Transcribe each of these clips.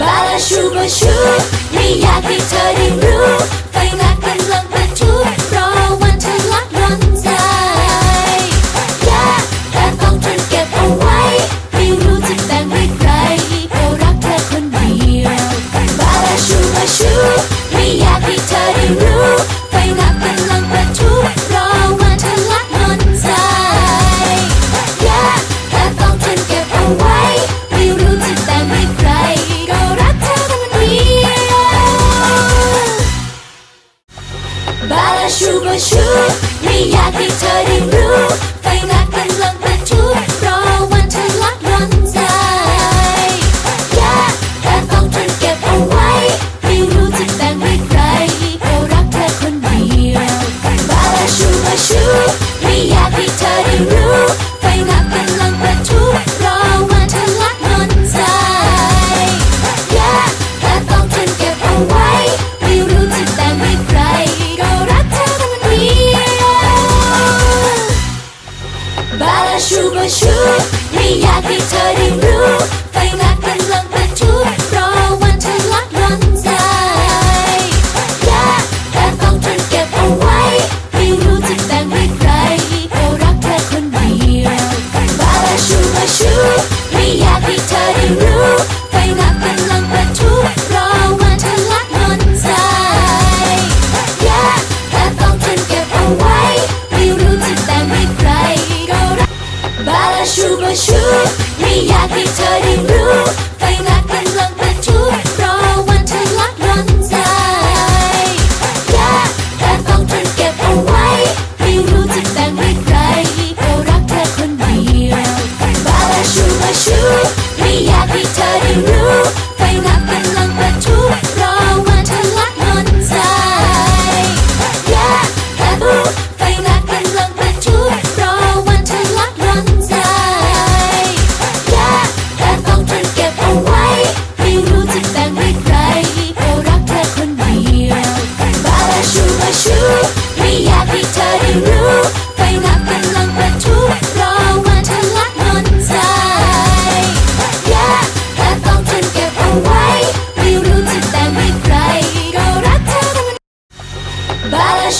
บาลาชูบาชู ไม่อยากให้เธอได้รู้ไฟลัก ว่าชูไม่อยากให้เธอได้รู้ไฟรักกำลัง ชั่ไม่อยากให้เธอ want you.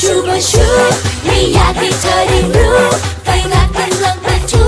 ชูบชู ไม่อยากให้เธอได้รู้ไฟรักกำลังประทุ